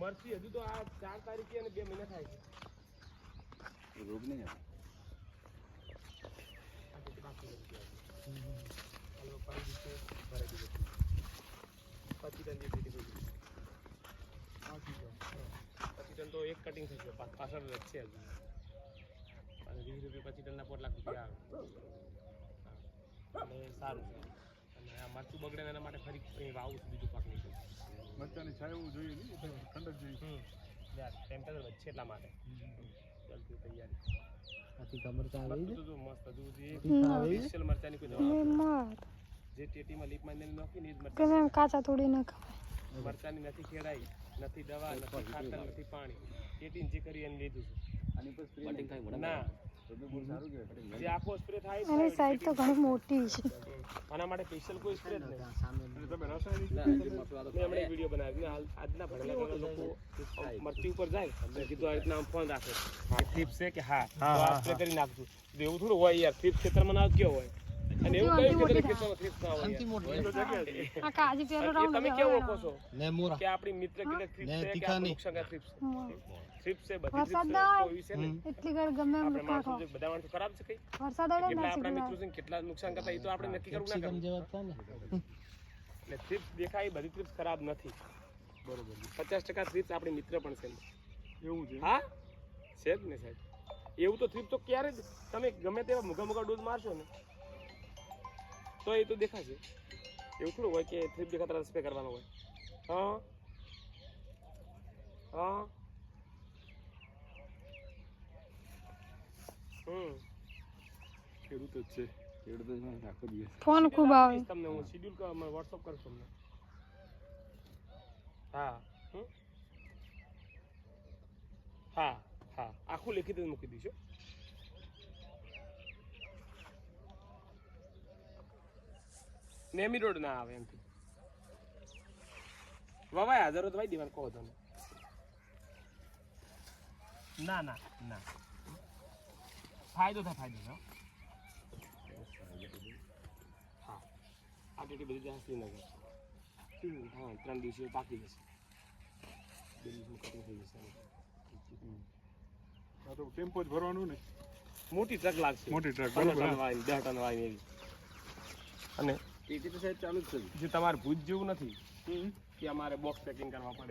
મરચી હજુ તો આ ચાર તારીખે અને બે મહિના થાય છે. રોગ નહીં. પચીસ ટન તો એક કટિંગ થઈ ગયો. પાછળ છે હજુ. અને વીસ રૂપિયા પચી ટનના પોટ લાખ રૂપિયા આવે. અને સારું મરચું બગડે એના માટે ફરી કંઈ વાવું છું બીજું પાક નહીં મરચાની છાય એવું જોઈએ નહીં ઠંડક જોઈએ યાર ટેમ્પરેચર વધશે એટલા માટે. ચાલતી તૈયારી. આથી કમર ચાલે તો મસ્ત હજુ સુધી સ્પેશિયલ મરચાની કોઈ દવા નથી. માર જે ટેટીમાં લીપ માંડીને નાખી ને એ જ મરચાં કાચા થોડી ન ખવાય. મરચાની નથી ખેડાઈ નથી દવા નથી ખાતર નથી પાણી. ટેટીને જે કરી એને લીધું સ્પ્રે ના. તો બી બહુ સારું કહેવાય. જે આખો સ્પ્રે થાય છે, એની સાઈડ તો ઘણી મોટી છે. આના માટે સ્પેશિયલ કોઈ સ્પ્રે જ નહીં. તમે રાસાયણિક મેં હમણાં વીડિયો બનાવ્યો. હાલ આજના ભણેલા લોકો મરચી ઉપર જાય. મેં કીધું આ રીતના આમ ફોન રાખે. આ થીપ છે કે હા? તો આ સ્પ્રે કરી નાખજો. એવું થોડું હોય યાર થીપ ક્ષેત્રમાં ના કેવો હોય. અને એવું કયું ખેતર ખેતરમાં થીપ ના હોય મોટી આ કાજી પેલો રાઉન્ડ તમે કેવું ઓળખો છો ને મોરા. કે આપણી મિત્ર કે થ્રીપ છે કે તીખા આપણું થ્રીપ છે? થ્રીપ છે બધી થ્રીપ છે આવે. છે ને એટલી ઘડી ગમે એમ કાઢો બધા માણસો ખરાબ છે કઈ? વરસાદ આવે ના આપણા મિત્રો છે કેટલા નુકસાન કરતા એ તો આપણે નક્કી કરવું ના કરવું જેવા ને. એટલે થ્રીપ દેખાય બધી થ્રીપ ખરાબ નથી. બરોબર. પચાસ ટકા થ્રીપ આપણી મિત્ર પણ છે. એવું છે? હા? છે જ ને સાહેબ. એવું તો થ્રીપ તો ક્યારે તમે ગમે તેવા મુગા મુગા ડોઝ મારશો ને તો એ તો દેખાશે. એવું થોડું હોય કે થ્રીપ દેખાતા સ્પ્રે કરવાનો હોય. હા? હા? હમ. ખેડૂત જ છે. ખેડૂત જ આખો દિવસ. ફોન ખૂબ આવે. તમને હું શિડ્યુલ વોટ્સઅપ કરું તમને. હા. હમ? હા હા. આખું લેખિત જ મૂકી દઈશું નેમી રોડ ના આવે એમથી વવાય હાજર તો ભાઈ દીવાન કહો તમે ના ના ના. ફાયદો થાય ફાયદો થાય હા. આ ટેટી બધી જશે શ્રીનગર હા ત્રણ દિવસે પાકી જશે. બે દિવસમાં કટિંગ થઈ જશે. તો ટેમ્પો જ ભરવાનું ને. મોટી ટ્રક લાગશે. મોટી ટ્રક, પંદર બરોબર, ટન વાળી દસ ટન વાળી એવી. અને ટીટી તો સાહેબ ચાલુ જ છે જે તમારે ભૂજ જેવું નથી? કે અમારે બોક્સ પેકિંગ કરવા પડે.